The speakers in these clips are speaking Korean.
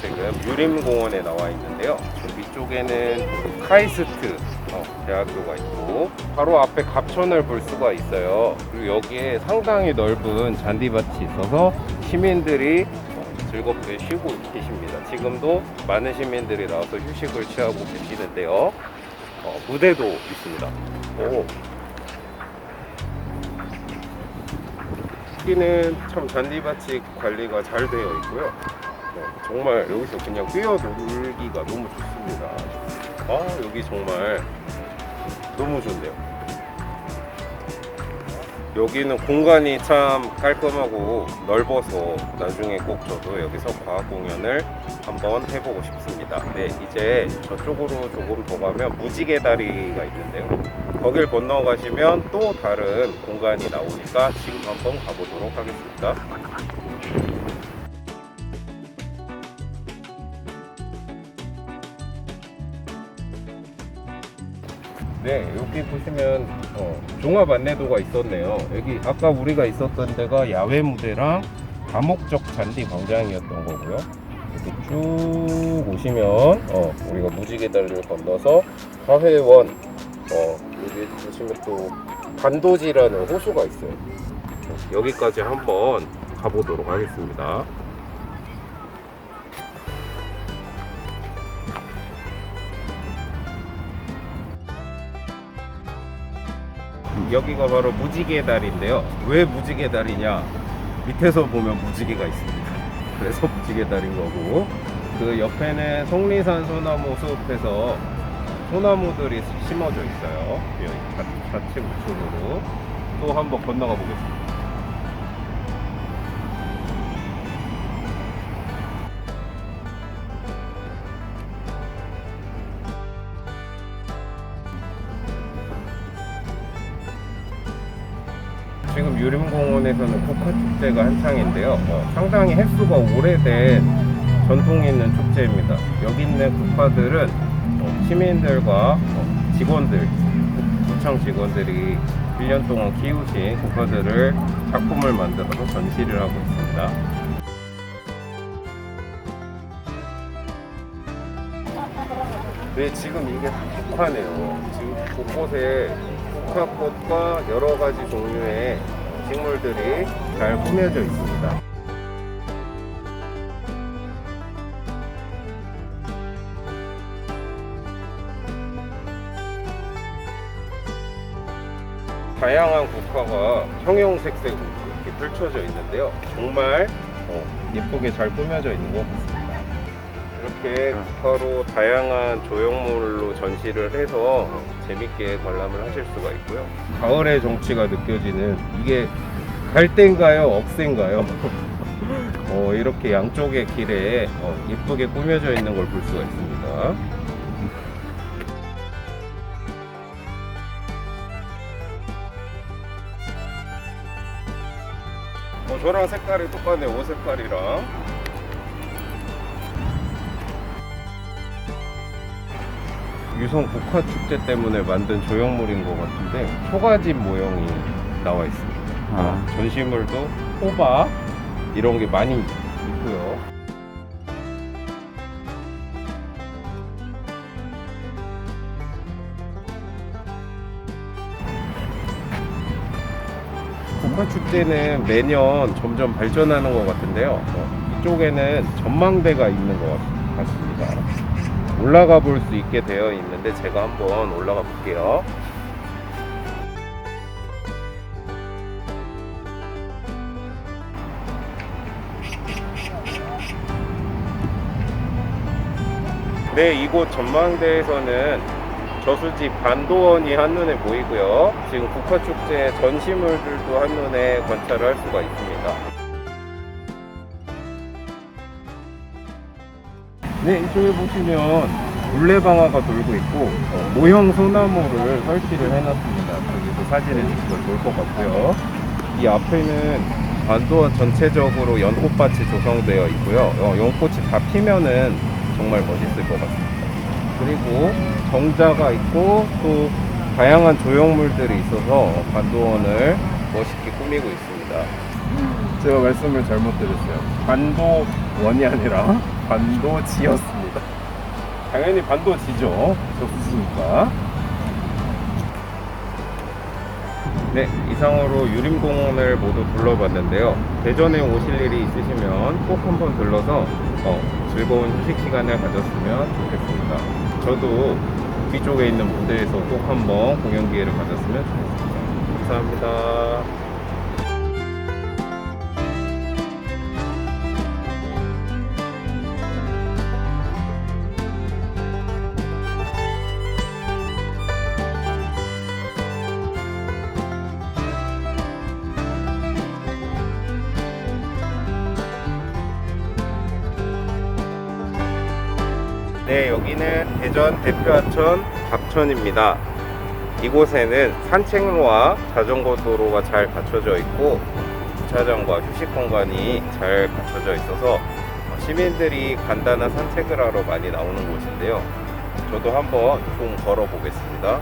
지금 유림공원에 나와 있는데요. 저 위쪽에는 카이스트 어, 대학교가 있고 바로 앞에 갑천을 볼 수가 있어요. 그리고 여기에 상당히 넓은 잔디밭이 있어서 시민들이 어, 즐겁게 쉬고 계십니다. 지금도 많은 시민들이 나와서 휴식을 취하고 계시는데요. 어, 무대도 있습니다. 오. 여기는 참 잔디밭이 관리가 잘 되어 있고요. 어, 정말 여기서 그냥 뛰어놀기가 너무 좋습니다. 아 여기 정말 너무 좋네요. 여기는 공간이 참 깔끔하고 넓어서 나중에 꼭 저도 여기서 과학 공연을 한번 해보고 싶습니다. 네, 이제 저쪽으로 조금 더 가면 무지개 다리가 있는데요. 거길 건너가시면 또 다른 공간이 나오니까 지금 한번 가보도록 하겠습니다. 네, 여기 보시면 어, 종합 안내도가 있었네요. 여기 아까 우리가 있었던 데가 야외 무대랑 다목적 잔디 광장이었던 거고요. 이렇게 쭉 오시면 어, 우리가 무지개 다리를 건너서 화회원 어, 여기 보시면 또 반도지라는 호수가 있어요. 여기까지 한번 가보도록 하겠습니다. 여기가 바로 무지개 다리인데요. 왜 무지개 다리냐? 밑에서 보면 무지개가 있습니다. 그래서 무지개 다리인 거고 그 옆에는 속리산 소나무 숲에서 소나무들이 심어져 있어요. 좌측 우측으로 또 한번 건너가 보겠습니다. 지금 유림공원에서는 국화축제가 한창인데요. 어, 상당히 횟수가 오래된 전통이 있는 축제입니다. 여기 있는 국화들은 어, 시민들과 어, 직원들, 구청 직원들이 1년 동안 키우신 국화들을 작품을 만들어서 전시를 하고 있습니다. 네, 지금 이게 다 국화네요. 지금 곳곳에 국화꽃과 여러 가지 종류의 식물들이 잘 꾸며져 있습니다. 다양한 국화가 형형색색으로 이렇게 펼쳐져 있는데요. 정말 어, 예쁘게 잘 꾸며져 있는 것 같습니다. 이렇게 국화로 다양한 조형물로 전시를 해서 재밌게 관람을 하실 수가 있고요. 가을의 정취가 느껴지는 이게 갈대인가요? 억새인가요? 어, 이렇게 양쪽의 길에 어, 예쁘게 꾸며져 있는 걸 볼 수가 있습니다. 어, 저랑 색깔이 똑같네, 옷 색깔이랑. 유성 국화 축제 때문에 만든 조형물인 것 같은데 초가집 모형이 나와 있습니다. 아. 어, 전시물도 호박 이런 게 많이 있고요. 국화 축제는 매년 점점 발전하는 것 같은데요. 어, 이쪽에는 전망대가 있는 것 같- 같습니다. 올라가 볼 수 있게 되어 있는데 제가 한번 올라가 볼게요. 네, 이곳 전망대에서는 저수지 반도원이 한눈에 보이고요. 지금 국화축제 전시물들도 한눈에 관찰을 할 수가 있습니다. 네, 이쪽에 보시면 물레방아가 돌고 있고 어, 모형 소나무를 설치를 해놨습니다. 여기서 사진을 찍으면 좋을 것 같고요. 이 앞에는 반도원 전체적으로 연꽃밭이 조성되어 있고요. 어, 연꽃이 다 피면은 정말 멋있을 것 같습니다. 그리고 정자가 있고 또 다양한 조형물들이 있어서 반도원을 멋있게 꾸미고 있습니다. 제가 말씀을 잘못 드렸어요. 반도원이 아니라 반도지였습니다. 당연히 반도지죠. 적수시니까. 네, 이상으로 유림공원을 모두 둘러봤는데요. 대전에 오실 일이 있으시면 꼭 한번 들러서 어, 즐거운 휴식 시간을 가졌으면 좋겠습니다. 저도 뒤쪽에 있는 무대에서 꼭 한번 공연 기회를 가졌으면 좋겠습니다. 감사합니다. 여기는 대전 대표하천 박천입니다. 이곳에는 산책로와 자전거 도로가 잘 갖춰져 있고 주차장과 휴식 공간이 잘 갖춰져 있어서 시민들이 간단한 산책을 하러 많이 나오는 곳인데요. 저도 한번 좀 걸어 보겠습니다.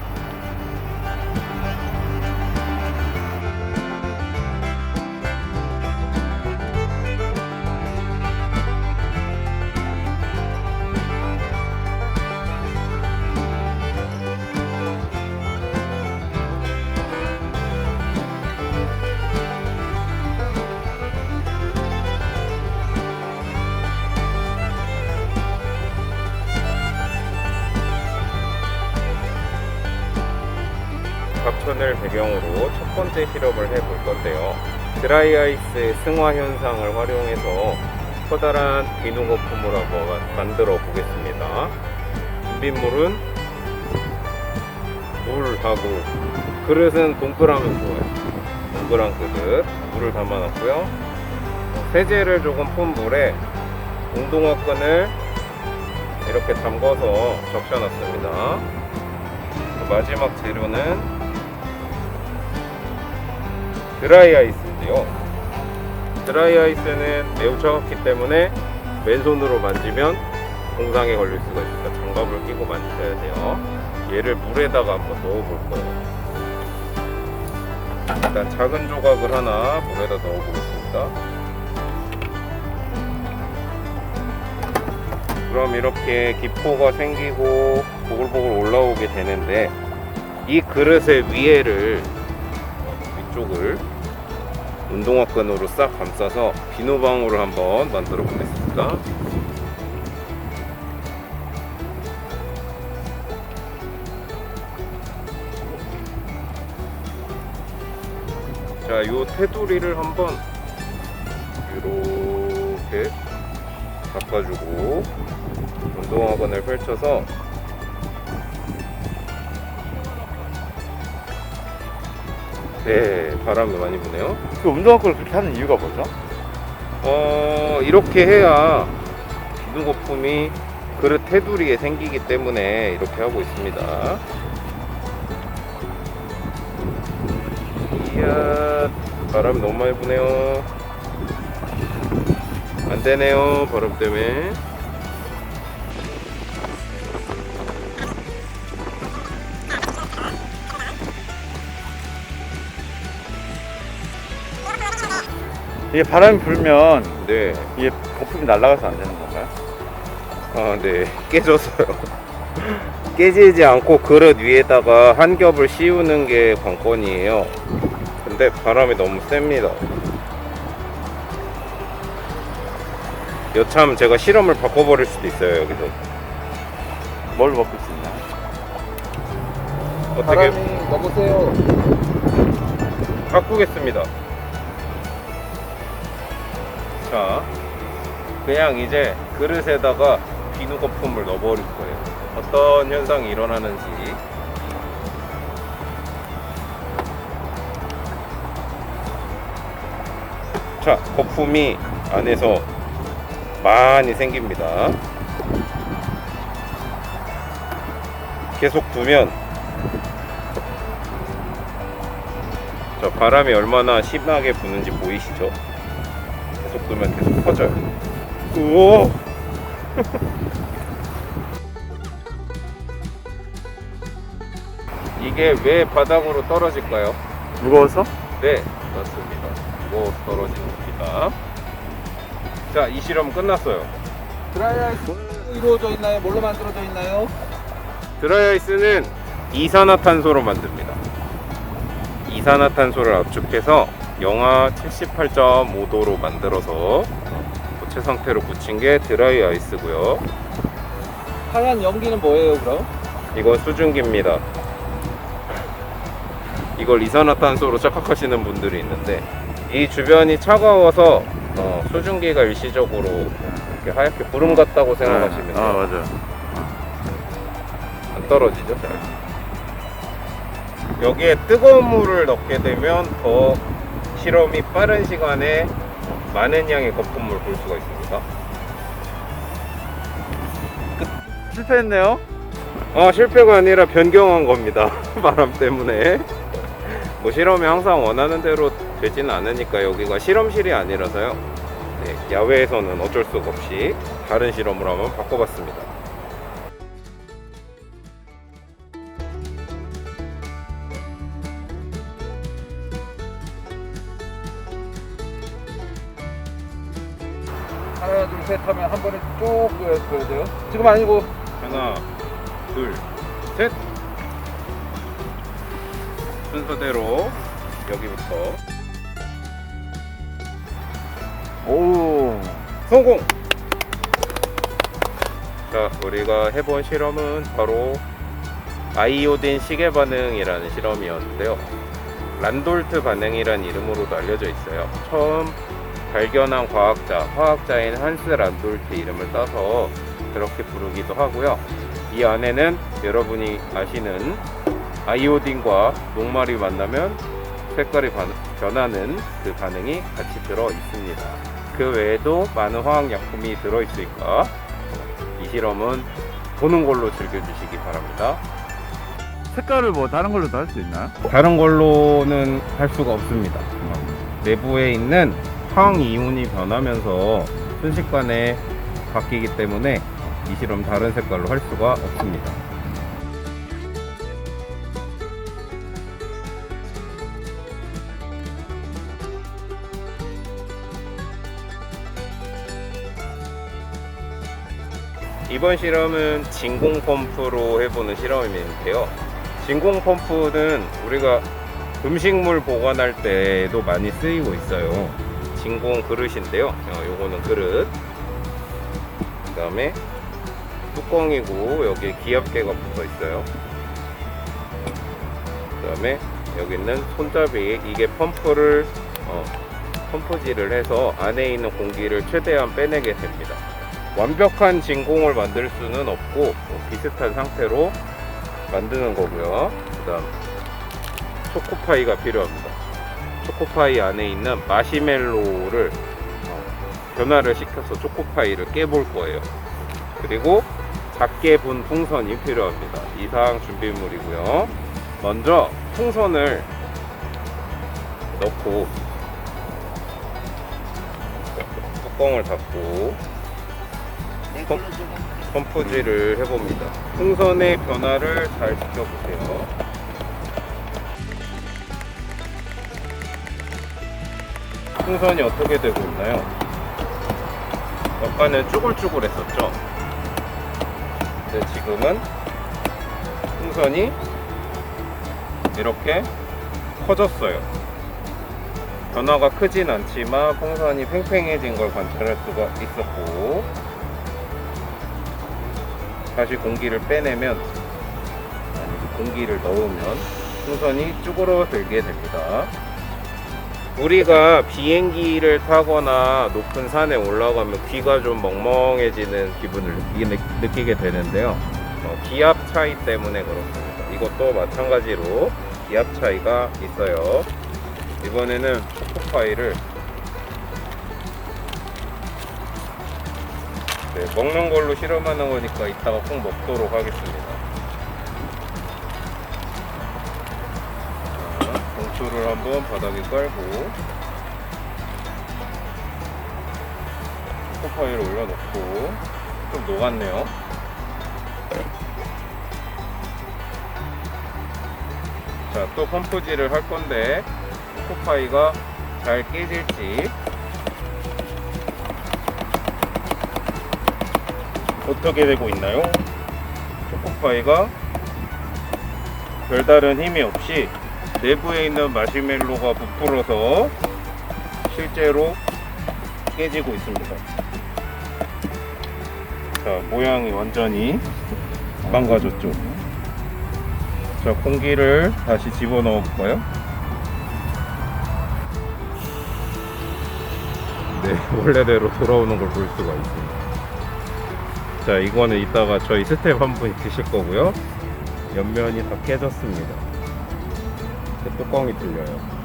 배경으로 첫 번째 실험을 해볼 건데요. 드라이 아이스의 승화 현상을 활용해서 커다란 비누 거품을 한번 만들어 보겠습니다. 준비물은 물하고 그릇은 동그라면 좋아요. 동그란 그릇 물을 담아놨고요. 세제를 조금 푼 물에 운동화 끈을 이렇게 담궈서 적셔놨습니다. 그 마지막 재료는 드라이 아이스인데요. 드라이 아이스는 매우 차갑기 때문에 맨손으로 만지면 동상에 걸릴 수가 있으니까 장갑을 끼고 만져야 돼요. 얘를 물에다가 한번 넣어볼 거예요. 일단 작은 조각을 하나 물에다 넣어보겠습니다. 그럼 이렇게 기포가 생기고 보글보글 올라오게 되는데 이 그릇의 위에를 위쪽을 운동화 끈으로 싹 감싸서 비누방울을 한번 만들어 보겠습니다. 자, 요 테두리를 한번 이렇게 닦아주고 운동화 끈을 펼쳐서 네, 바람이 많이 부네요. 그 운동화끈을 그렇게 하는 이유가 뭐죠? 어, 이렇게 해야 기둥 거품이 그릇 테두리에 생기기 때문에 이렇게 하고 있습니다. 이야, 바람이 너무 많이 부네요. 안 되네요, 바람 때문에. 이게 바람이 불면 네, 이게 거품이 날아가서 안 되는 건가요? 아, 네, 깨져서요. 깨지지 않고 그릇 위에다가 한 겹을 씌우는 게 관건이에요. 근데 바람이 너무 셉니다. 여참 제가 실험을 바꿔버릴 수도 있어요, 여기서. 뭘 먹을 수 있나? 어떻게 넣으세요. 바꾸겠습니다. 자, 그냥 이제 그릇에다가 비누 거품을 넣어버릴 거예요. 어떤 현상이 일어나는지. 자, 거품이 안에서 많이 생깁니다. 계속 두면 저 바람이 얼마나 심하게 부는지 보이시죠? 계속 두면 계속 퍼져요. 우와! 이게 왜 바닥으로 떨어질까요? 무거워서? 네, 맞습니다. 뭐 떨어지는 겁니다. 자, 이 실험 끝났어요. 드라이아이스 이루어져 있나요? 뭘로 만들어져 있나요? 드라이아이스는 이산화탄소로 만듭니다. 이산화탄소를 압축해서 영하 78.5도로 만들어서 고체 상태로 붙인 게 드라이 아이스고요. 하얀 연기는 뭐예요, 그럼? 이건 수증기입니다. 이걸 이산화탄소로 착각하시는 분들이 있는데 이 주변이 차가워서 어, 수증기가 일시적으로 이렇게 하얗게 구름 같다고 생각하시면 아, 돼요. 맞아요. 안 떨어지죠 잘. 여기에 뜨거운 물을 넣게 되면 더 실험이 빠른 시간에 많은 양의 거품을 볼 수가 있습니다. 실패했네요. 아 실패가 아니라 변경한 겁니다. 바람 때문에. 뭐 실험이 항상 원하는 대로 되지는 않으니까 여기가 실험실이 아니라서요. 네, 야외에서는 어쩔 수가 없이 다른 실험을 한번 바꿔봤습니다. 하나, 둘, 셋 하면 한 번에 쭉 보여- 보여줘요? 지금 아니고 하나, 둘, 셋. 순서대로 여기부터 오. 성공! 자, 우리가 해본 실험은 바로 아이오딘 시계 반응이라는 실험이었는데요. 란돌트 반응이라는 이름으로도 알려져 있어요. 처음 발견한 과학자, 화학자인 한스 란돌트 이름을 따서 그렇게 부르기도 하고요. 이 안에는 여러분이 아시는 아이오딘과 녹말이 만나면 색깔이 반- 변하는 그 반응이 같이 들어 있습니다. 그 외에도 많은 화학약품이 들어 있으니까 이 실험은 보는 걸로 즐겨주시기 바랍니다. 색깔을 뭐 다른 걸로도 할 수 있나요? 다른 걸로는 할 수가 없습니다. 내부에 있는 황이온이 변하면서 순식간에 바뀌기 때문에 이 실험 다른 색깔로 할 수가 없습니다. 이번 실험은 진공 펌프로 해보는 실험인데요. 진공 펌프는 우리가 음식물 보관할 때도 많이 쓰이고 있어요. 진공 그릇인데요. 어, 요거는 그릇. 그 다음에 뚜껑이고 여기에 기압계가 붙어 있어요. 그 다음에 여기 있는 손잡이 이게 펌프를 어, 펌프질을 해서 안에 있는 공기를 최대한 빼내게 됩니다. 완벽한 진공을 만들 수는 없고 어, 비슷한 상태로 만드는 거고요. 그 다음 초코파이가 필요합니다. 초코파이 안에 있는 마시멜로를 어, 변화를 시켜서 초코파이를 깨볼 거예요. 그리고 작게 분 풍선이 필요합니다. 이상 준비물이고요. 먼저 풍선을 넣고 뚜껑을 닫고 펌- 펌프질을 해봅니다. 풍선의 변화를 잘 지켜보세요. 풍선이 어떻게 되고 있나요? 아까는 쭈글쭈글했었죠? 근데 지금은 풍선이 이렇게 커졌어요. 변화가 크진 않지만 풍선이 팽팽해진 걸 관찰할 수가 있었고 다시 공기를 빼내면 아니 공기를 넣으면 풍선이 쭈그러들게 됩니다. 우리가 비행기를 타거나 높은 산에 올라가면 귀가 좀 멍멍해지는 기분을 느끼게, 느끼 게 되는데요. 어, 기압 차이 때문에 그렇습니다. 이것도 마찬가지로 기압 차이가 있어요. 이번에는 초코파이를 네, 먹는 걸로 실험하는 거니까 이따가 꼭 먹도록 하겠습니다. 자, 봉투를 한번 바닥에 깔고 초코파이를 올려놓고 좀 녹았네요. 자, 또 펌프질을 할 건데 초코파이가 잘 깨질지 어떻게 되고 있나요? 초코파이가 별다른 힘이 없이 내부에 있는 마시멜로가 부풀어서 실제로 깨지고 있습니다. 자, 모양이 완전히 망가졌죠. 자, 공기를 다시 집어넣어 볼까요? 네, 원래대로 돌아오는 걸 볼 수가 있습니다. 자, 이거는 이따가 저희 스텝 한 분이 드실 거고요. 옆면이 다 깨졌습니다. 그 뚜껑이 뚫려요.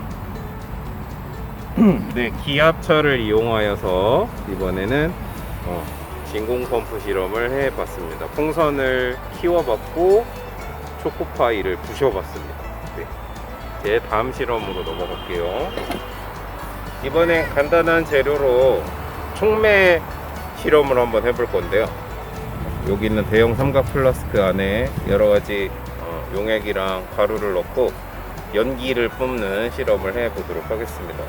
네, 기압차를 이용하여서 이번에는 어, 진공 펌프 실험을 해봤습니다. 풍선을 키워봤고 초코파이를 부셔봤습니다. 네. 제 다음 실험으로 넘어갈게요. 이번엔 간단한 재료로 촉매 실험을 한번 해볼 건데요. 여기 있는 대형 삼각 플라스크 안에 여러 가지 어, 용액이랑 가루를 넣고 연기를 뿜는 실험을 해 보도록 하겠습니다.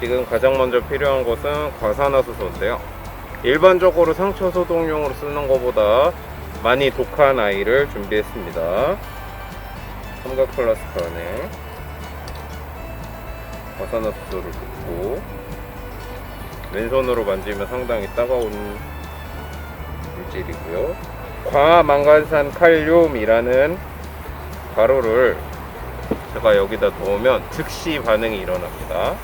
지금 가장 먼저 필요한 것은 과산화수소인데요. 일반적으로 상처 소독용으로 쓰는 것보다 많이 독한 아이를 준비했습니다. 삼각 플라스크 안에 과산화수소를 붓고 왼손으로 만지면 상당히 따가운 물질이고요. 과망간산 칼륨이라는 가루를 제가 여기다 넣으면 즉시 반응이 일어납니다.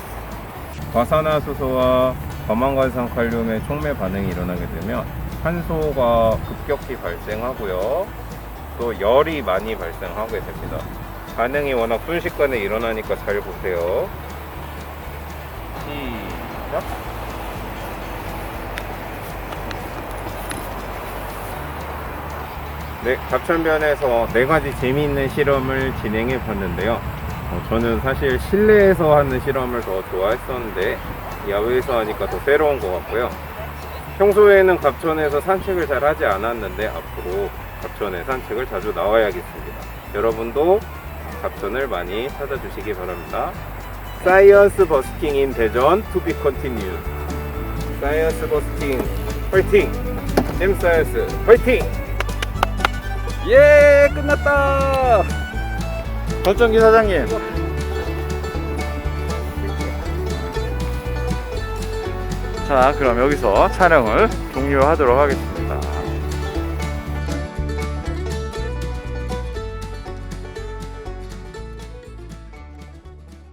과산화수소와 과망간산 칼륨의 촉매 반응이 일어나게 되면 산소가 급격히 발생하고요. 또 열이 많이 발생하게 됩니다. 반응이 워낙 순식간에 일어나니까 잘 보세요. 시작. 네, 갑천변에서 네 가지 재미있는 실험을 진행해 봤는데요. 어, 저는 사실 실내에서 하는 실험을 더 좋아했었는데 야외에서 하니까 더 새로운 것 같고요. 평소에는 갑천에서 산책을 잘 하지 않았는데 앞으로 갑천에 산책을 자주 나와야겠습니다. 여러분도 갑천을 많이 찾아주시기 바랍니다. 사이언스 버스킹 인 대전 투비 컨티뉴. 사이언스 버스킹 화이팅! 엠 사이언스 화이팅! 예, 끝났다. 전정기 사장님. 자, 그럼 여기서 촬영을 종료하도록 하겠습니다.